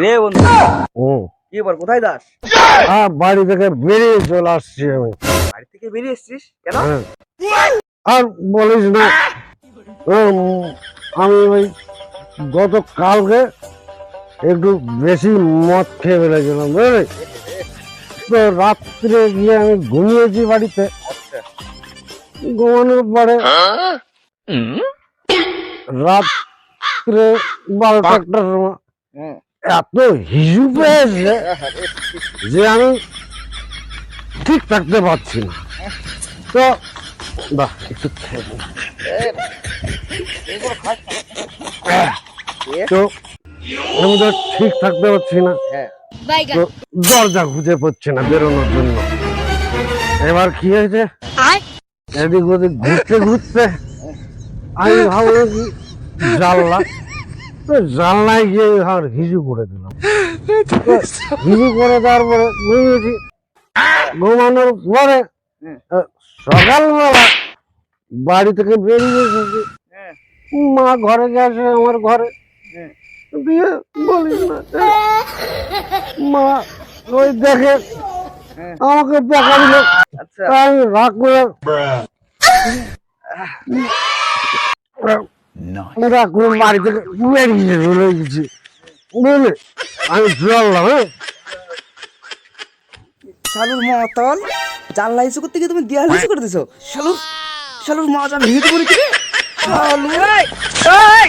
রে বন্ধু। হুম কি বল কোথায় দাস আর বাড়ি থেকে বেরিয়ে চলে আসছি আমি। বাড়ি থেকে বেরিয়ে এসছিস? কেন? হ্যাঁ। আর বলিস না। আমি ওই গত কালকে একটু বেশি মদ খেয়ে ফেলেছিলাম বুঝলি? তো রাত্রে গিয়ে আমি ঘুমিয়েছি বাড়িতে। ঘুমানোর পরে রাত্রে বারোটা একটার সময়। এত হিজু পেয়েছে যে আমি ঠিক থাকতে পারছি না। তো বাহ একটু তো আমি তো ঠিক থাকতে পারছি না। তো দরজা খুঁজে পাচ্ছে না বেরোনোর জন্য। এবার কি হয়েছে? এদিক ওদিক ঘুরতে ঘুরতে আমি ভাবলাম কি জানলা। তো জানলায় গিয়ে আর হিজু করে দিলাম। হিজু করে দেওয়ার পরে ঘুমিয়েছি ঘুমানোর পরে সকালবেলা বাড়ি থেকে বেরিয়ে এসেছি হ্যাঁ। মা ঘরে গেছে আমার ঘরে। হ্যাঁ। দিয়ে বলিস না মা ওই দেখে হ্যাঁ। আমাকে দেখা দিল। আচ্ছা। আমি রাগ করে রাগ করে বাড়ি থেকে বেরিয়ে চলে গেছি। বুঝলি আমি চললাম হ্যাঁ? শালুর মতন জানলা ইস্যু করতে গিয়ে তুমি দেয়াল ইস্যু করে দিছো। শালুর শালুর মা যা ভেঙে পড়েছে শালু এই, এই!